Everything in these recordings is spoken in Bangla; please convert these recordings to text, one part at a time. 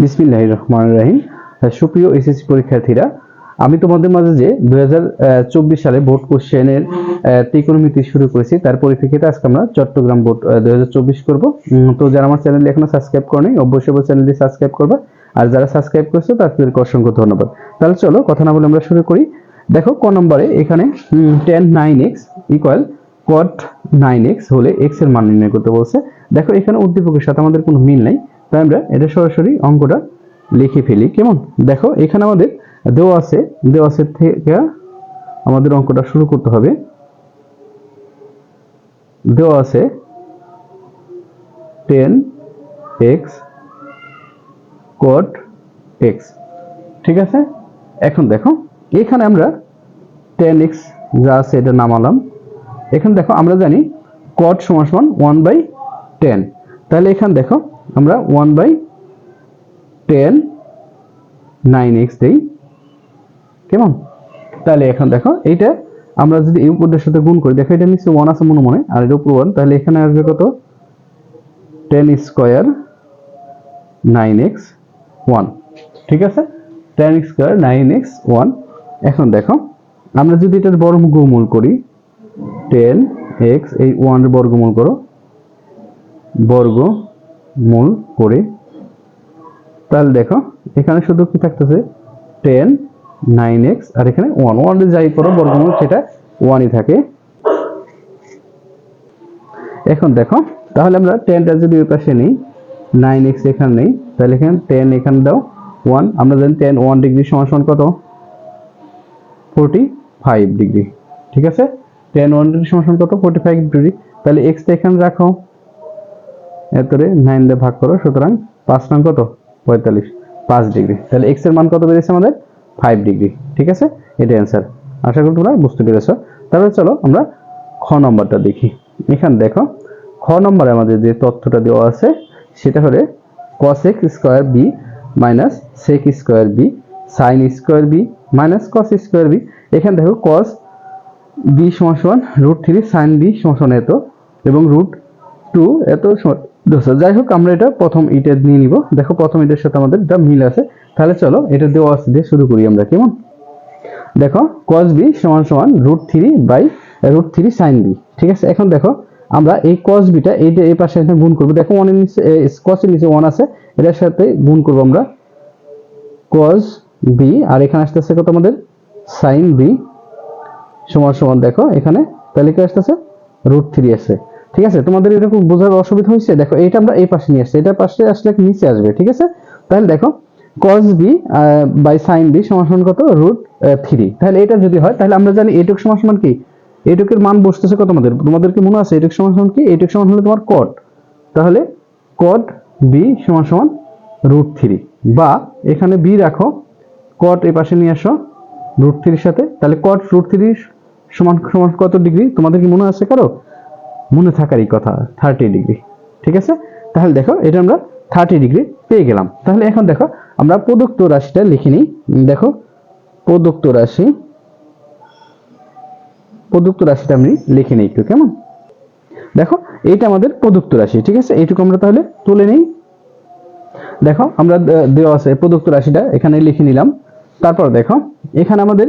বিসমিল্লাহ রহমান রাহিম। সুপ্রিয় এসএসসি পরীক্ষার্থীরা, আমি তোমাদের মাঝে যে দুই হাজার চব্বিশ সালে বোর্ড কোশ্চেনের ত্রিকোণমিতি শুরু করেছি, তার পরিপ্রেক্ষিতে আজকে আমরা চট্টগ্রাম বোর্ড দুই করব। তো যারা আমার চ্যানেল এখনও সাবস্ক্রাইব করেনি, অবশ্যই চ্যানেলটি সাবস্ক্রাইব করবে। আর যারা সাবস্ক্রাইব করেছ, তাদেরকে অসংখ্য ধন্যবাদ। তাহলে চলো কথা না বলে আমরা শুরু করি। দেখো, ক নম্বরে এখানে ten nine x equal cot nine x হলে এক্সের মান নির্ণয় করতে বলছে। দেখো, এখানে উদ্দীপকের সাথে আমাদের কোনো মিল নাই। তাই আমরা এটা সরাসরি অঙ্কটা লিখে ফেলি। কেমন? দেখো, এখানে আমাদের দেওয়া আছে দেওয়া আছে থেকে আমাদের অঙ্কটা শুরু করতে হবে। দেওয়া আছে টেন এক্স কট এক্স ঠিক আছে? এখন দেখো, এখানে আমরা টেন এক্স যা আছে এটা নামালাম। এখানে দেখো, আমরা জানি কট সমান সমান ওয়ান বাই টেন তাহলে এখানে দেখো আমরা one by ten nine x দিই। কেমন? তাহলে এখন দেখো, এইটা আমরা যদি এই উপরের সাথে গুণ করি, দেখো এটা নিচে ওয়ান আছে মনে মনে, আর এটা উপর ওয়ান তাহলে এখানে আসবে কত? Ten square nine x one ঠিক আছে? Ten square nine x one এখন দেখো, আমরা যদি এটার বর্গমূল করি টেন এক্স এই ওয়ানের বর্গমূল করো বর্গমূল করে। তাহলে দেখো, এখানে শুধু কি থাকতেছে? টেন, নাইন এক্স, আর এখানে ওয়ান। ওয়ান যাই করো, বর্গমূল সেটা ওয়ানই থাকে। এখন দেখো, তাহলে আমরা টেনটা যদি ওই পাশে নিই, নাইন এক্স এখানে নেই, তাহলে এখানে টেন এখানে দাও, ওয়ান। আমরা জানি টেন ওয়ান ডিগ্রি সমান সমান কত? Forty degree. ঠিক আছে? টেন ওয়ান ডিগ্রি সমান সমান কত? Forty five degree. তাহলে এক্সটা এখানে রাখো। এতরে নাইন দিয়ে ভাগ করো, সুতরাং পাঁচ নং কত? পঁয়তাল্লিশ। পাঁচ ডিগ্রি। তাহলে এক্সের মান কত বেরিয়েছে আমাদের? Five degree. ঠিক আছে? এটা অ্যান্সার আশা করি তোমরা বুঝতে পেরেছ। তাহলে চলো আমরা খ নম্বরটা দেখি। এখানে দেখো, খ নম্বরে আমাদের যে তথ্যটা দেওয়া আছে, সেটা হলে cos x square B minus sec square B sine square B minus cos square B এখানে দেখো কস বি সমান সমান রুট থ্রি সাইন বি সমান সমান এত, এবং রুট টু এত দশ যাই হোক, আমরা এটা প্রথম ইটা নিয়ে নিব। দেখো, প্রথম ইটার সাথে আমাদের এটা মিল আছে। তাহলে চলো, এটা দেওয়া আছে দিয়ে শুরু করি আমরা, কেমন? দেখো, cos বি সমান সমান root three by root three sine B ঠিক আছে? এখন দেখো, আমরা এই cos বিটা এইটা এই পাশে এখানে গুণ করব। দেখো ওয়ানের নিচে এর নিচে ওয়ান আছে, এটার সাথে গুণ করব আমরা। cos বি আর এখানে আসতে আসতেছে কত আমাদের? সাইন বি সমান সমান দেখো, এখানে। তাহলে কি আসতেছে? রুট থ্রি আছে। ঠিক আছে? তোমাদের এরকম বোঝার অসুবিধা হয়েছে? দেখো এটা আমরা এই পাশে নিয়ে আসছি। এটা পাশে আসলে নিচে আসবে, ঠিক আছে? তাহলে দেখো, cos B by sine B সমান কত? রুট থ্রি তাহলে এটা যদি হয়, তাহলে আমরা জানি এটুক সমান কি? এটুকের মান বসতেছে কত আমাদের? তোমাদের কি মনে আছে এটুক সমান কি? এটুক সমান হলে তোমার কট তাহলে কট বি সমান সমান রুট থ্রি বা এখানে বি রাখো কট এই পাশে নিয়ে আসো রুট থ্রির সাথে। তাহলে কট রুট থ্রি সমান সমান কত ডিগ্রি তোমাদের কি মনে আছে কারও? মনে থাকারই কথা থার্টি ডিগ্রি ঠিক আছে? তাহলে দেখো, এটা আমরা থার্টি ডিগ্রি পেয়ে গেলাম। তাহলে এখন দেখো, আমরা প্রদত্ত রাশিটা লিখে নিই। দেখো, প্রদত্ত রাশি, প্রদত্ত রাশিটা আমি লিখে নিই একটু, কেমন? দেখো, এইটা আমাদের প্রদত্ত রাশি, ঠিক আছে? এইটুকু আমরা তাহলে তুলে নিই। দেখো, আমরা দেওয়া আছে প্রদত্ত রাশিটা, এখানে লিখে নিলাম। তারপর দেখো, এখানে আমাদের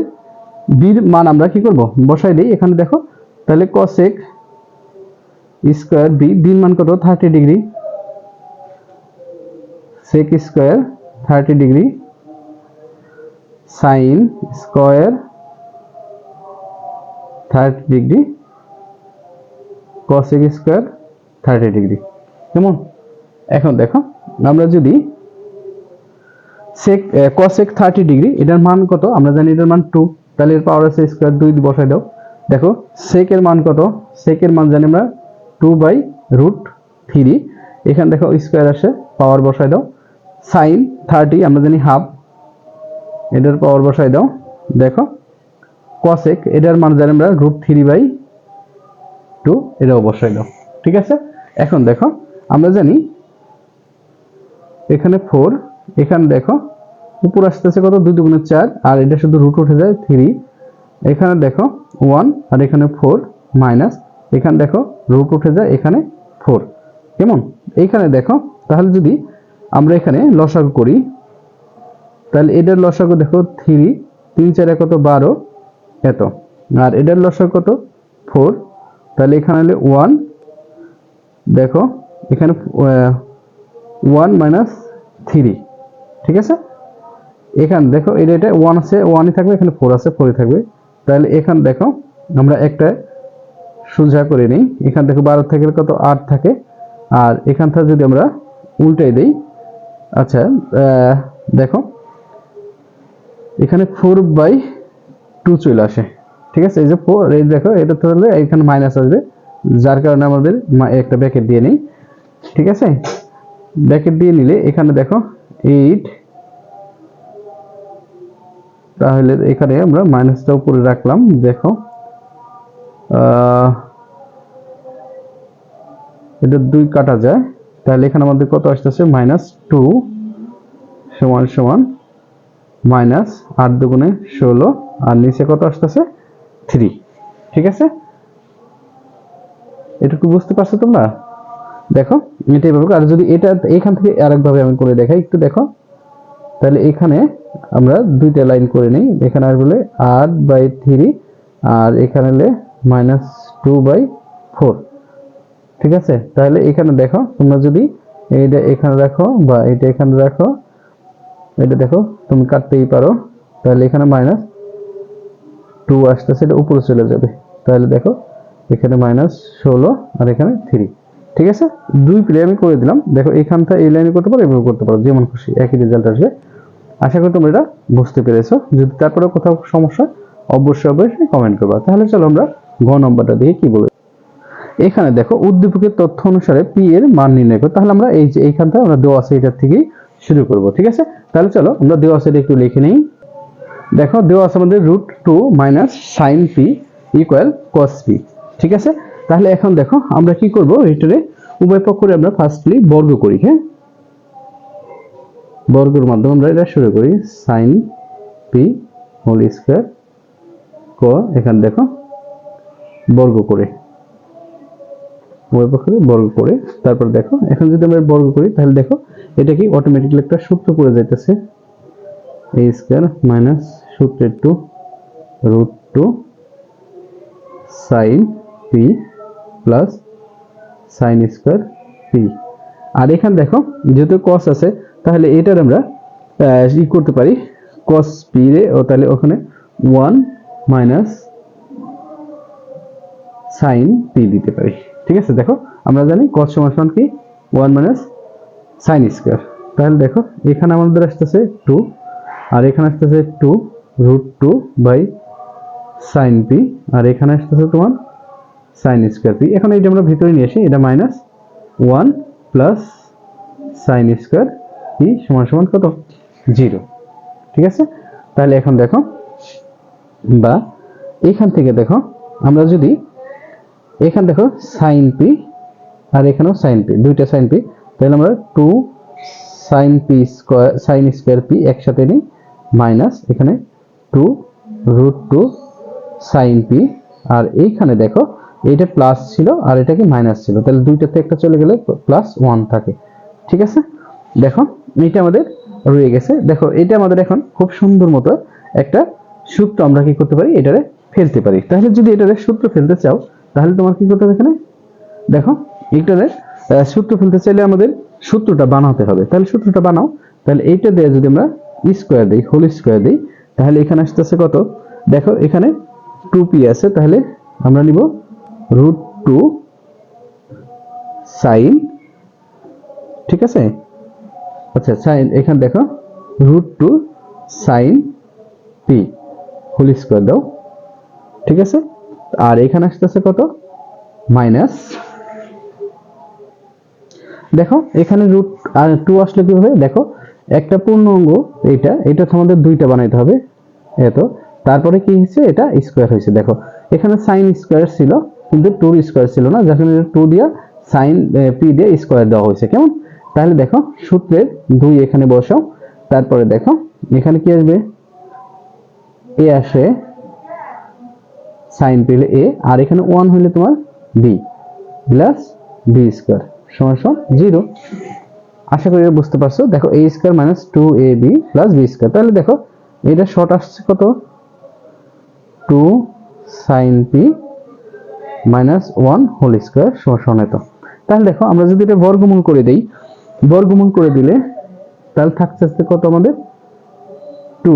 বীর মান আমরা কি করব? বসাই দিই। এখানে দেখো, তাহলে cosec স্কোয়ার বি বির মান কত? Thirty degree sec square thirty degree sine square thirty degree cosec square thirty degree কেমন? এখন দেখো, আমরা যদি সেক cosec থার্টি ডিগ্রি এটার মান কত? আমরা জানি এটার মান টু তাহলে এর পাওয়ার আছে স্কোয়ার দুই, বসাই দাও। দেখো এর মান কত? এর মান জানি আমরা টু বাই রুট থ্রি এখানে দেখো স্কোয়ার আসে পাওয়ার বসাই দাও। সাইন থার্টি আমরা জানি হাফ এটার পাওয়ার বসাই দাও। দেখো, cosec, এটার মান জানি আমরা রুট থ্রি বাই টু এটাও বসাই দাও। ঠিক আছে? এখন দেখো, আমরা জানি এখানে ফোর এখানে দেখো, উপর আসতেছে কত? দুই দুগুণের চার, আর এটা শুধু রুট উঠে যায় থ্রি এখানে দেখো ওয়ান আর এখানে ফোর মাইনাস এখানে দেখো রুট উঠে যায়, এখানে ফোর কেমন? এইখানে দেখো, তাহলে যদি আমরা এখানে লসাগু করি, তাহলে এটার লসাগু দেখো থ্রি তিন, চার কত, বারো, এত। আর এটার লসাগু কত? ফোর তাহলে এখানে হলে ওয়ান দেখো, এখানে ওয়ান মাইনাস থ্রি ঠিক আছে? এখানে দেখো এটা এটা ওয়ান আছে ওয়ানই থাকবে, এখানে ফোর আছে ফোরই থাকবে। তাহলে এখানে দেখো, আমরা একটা সোজা করে নিই। এখান থেকে বারো থেকে কত? আট থাকে। আর এখান থেকে যদি আমরা উল্টাই দিই আচ্ছা দেখো, এখানে ফোর বাই টু চলে আসে। ঠিক আছে? এই যে ফোর এই দেখো, এটা তাহলে এখানে মাইনাস আসবে। যার কারণে আমাদের একটা ব্যাকেট দিয়ে নিই। ঠিক আছে? ব্যাকেট দিয়ে নিলে এখানে দেখো এইট তাহলে এখানে আমরা মাইনাসটা উপরে রাখলাম। দেখো এটা দুই কাটা যায়। তাহলে এখানে আমাদের কত আসতেছে? মাইনাস টু সমান সমান মাইনাস আট দুগুণে ষোলো। আর নিচে কত আসতেছে? থ্রি। ঠিক আছে? এটুকু বুঝতে পারছ তোমরা? দেখো, এটা এভাবে আর যদি এটা এখান থেকে আরেকভাবে আমি করে দেখাই, একটু দেখো। তাহলে এখানে আমরা দুইটা লাইন করে নিই। এখানে আর বলে আট বাই থ্রি, আর এখানে মাইনাস টু বাই ফোর। ঠিক আছে? তাহলে এখানে দেখো, তোমরা যদি এইটা এখানে রাখো বা এটা এখানে রাখো এটা দেখো, তুমি কাটতেই পারো। তাহলে এখানে মাইনাস টু আসতেছে, এটা উপরে চলে যাবে। তাহলে দেখো, এখানে মাইনাস ষোলো আর এখানে থ্রি ঠিক আছে? দুই প্লে আমি করে দিলাম। দেখো এখান থেকে এই লাইনে করতে পারো, এভাবে করতে পারো, যেমন খুশি, একই রেজাল্ট আসবে। আশা করি তোমরা এটা বুঝতে পেরেছ। যদি তারপরে কোথাও সমস্যা অবশ্যই অবশ্যই কমেন্ট করবা। তাহলে চলো আমরা গ নম্বরটা দিয়ে কি বলি। এখানে দেখো উদ্দীপকের তথ্য অনুসারে পি এর মান নির্ণয় করো। তাহলে আমরা এই যে এইখান থেকে আমরা দেওয়া আছে এটার থেকেই শুরু করব, ঠিক আছে? তাহলে চলো আমরা দেওয়া আছে একটু লিখে নিই। দেখো দেওয়া আছে আমাদের root two minus sine P equal cos P ঠিক আছে? তাহলে এখন দেখো আমরা কি করব? এটারে উভয় পক্ষরে আমরা ফার্স্টলি বর্গ করি হ্যাঁ? বর্গের মাধ্যমে আমরা এটা শুরু করি সাইন পি হোল স্কোয়ার ক এখানে দেখো বর্গ করে। উভয় পক্ষরে বর্গ করে, তারপর দেখো, এখন যদি আমরা বর্গ করি, তাহলে দেখো, এটা কি অটোমেটিকলি একটা সূত্র করে যাইতেছে। এ স্কোয়ার মাইনাস সূত্রের two root two sine P plus sine square P আর এখানে দেখো, যেহেতু কস আছে, তাহলে এটার আমরা ই করতে পারি কস পি রে, ও তাহলে ওখানে ওয়ান মাইনাস সাইন পি দিতে পারি। ঠিক আছে, দেখো, আমরা জানি কস সমান সমান কি? ওয়ান মাইনাস সাইন স্কোয়ার তাহলে দেখো, এখানে আমাদের আসতেছে টু আর এখানে আসতেছে two root two by sine P আর এখানে আসতেছে তোমার সাইন স্কোয়ার পি এখন এইটা আমরা ভিতরে নিয়ে আসি, এটা minus one plus sine square P সমান সমান কত? জিরো ঠিক আছে? তাহলে এখন দেখো, বা এখান থেকে দেখো, আমরা যদি এখান দেখো সাইন পি আর এখানেও সাইন পি দুইটা সাইন পি তাহলে আমরা two sine P square sine square P একসাথে নিই মাইনাস এখানে two root two sine P আর এইখানে দেখো, এইটা প্লাস ছিল আর এটা কি মাইনাস ছিল। তাহলে দুইটাতে একটা চলে গেলে প্লাস ওয়ান থাকে। ঠিক আছে? দেখো, এইটা আমাদের রয়ে গেছে। দেখো এটা আমাদের এখন খুব সুন্দর মতো একটা সূত্র আমরা কি করতে পারি? এটারে ফেলতে পারি। তাহলে যদি এটারে সূত্র ফেলতে চাও তাহলে তোমার কি করতে হবে এখানে? দেখো আহ, সূত্র ফেলতে চাইলে আমাদের সূত্রটা বানাতে হবে। তাহলে সূত্রটা বানাও। তাহলে এইটা দিয়ে যদি আমরা স্কোয়ার দিই হোল স্কোয়ার দিই তাহলে এখানে আসতেছে কত? দেখো এখানে টু পি আছে। তাহলে আমরা নিব রুট টু সাইন ঠিক আছে? আচ্ছা সাইন এখানে দেখো root two sine P whole square দাও। ঠিক আছে? আর এখানে আসতেছে কত? মাইনাস। দেখো, এখানে রুট আর টু আসলে কি হবে দেখো, একটা পূর্ণাঙ্গ এটা তো আমাদের দুইটা বানাইতে হবে, এত। তারপরে কি হয়েছে? এটা স্কোয়ার হয়েছে, দেখো। এখানে সাইন স্কোয়ার ছিল, কিন্তু টুর স্কোয়ার ছিল না যখন টু দিয়া সাইন পি দিয়ে স্কোয়ার দেওয়া হয়েছে, কেমন? তাহলে দেখো, সূত্রের দুই এখানে বসাও, তারপরে দেখো, এখানে কি আসবে? এ আসে সাইন পেলে এ আর এখানে ওয়ান হইলে তোমার বি প্লাস বি স্কোয়ার সমান সমান জিরো আশা করি বুঝতে পারছ। দেখো A square minus two A B plus B square তাহলে দেখো, এটা শর্ট আসছে কত? Two sine P minus one whole square সমান এত। তাহলে দেখো, আমরা যদি এটা বর্গমূল করে দেই, বর্গমূল করে দিলে তাহলে থাকছে কত আমাদের? টু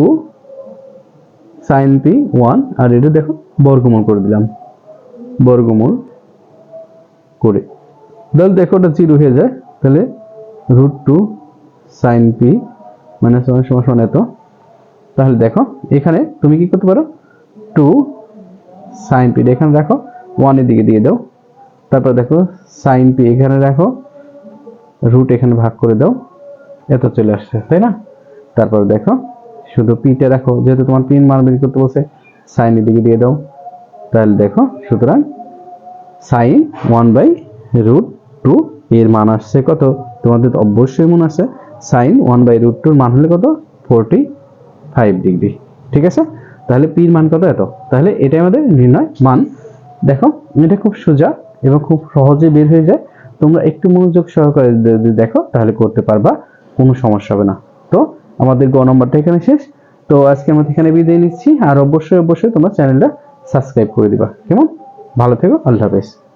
সাইন পি ওয়ান আর এটা দেখো, বর্গমূল করে দিলাম। বর্গমূল করে। তাহলে দেখো ওটা জিরো হয়ে যায়। তাহলে রুট টু সাইন পি সমান সমান এত। তাহলে দেখো, এখানে তুমি কি করতে পারো? টু সাইন পি এখানে রাখো ওয়ানের দিকে দিয়ে দাও। তারপর দেখো সাইন পি এখানে রাখো রুট এখানে ভাগ করে দাও। এত চলে আসছে, তাই না? তারপর দেখো শুধু পিটা রাখো যেহেতু তোমার পিন মান বের করতে বলছে সাইনের দিকে দিয়ে দাও। তাহলে দেখো, সুতরাং sine one by root two এর মান আসছে কত? তোমাদের অবশ্যই মনে আছে সাইন ওয়ান বাই রুট টুর মান হলে কত? ফোরটি ফাইভ ডিগ্রি ঠিক আছে? তাহলে পির মান কত এত? তাহলে এটাই আমাদের নির্ণয় মান। দেখো, এটা খুব সোজা এবং খুব সহজে বের হয়ে যায়। তোমরা একটু মনোযোগ সহকারে দেখো, তাহলে করতে পারবা, কোনো সমস্যা হবে না। তো আমাদের গ নম্বরটা এখানে শেষ। তো আজকে আমরা এখানে বিদায় নিচ্ছি। আর অবশ্যই অবশ্যই তোমরা চ্যানেলটা সাবস্ক্রাইব করে দিবা। কেমন? ভালো থেকো। আল্লাহ হাফেজ।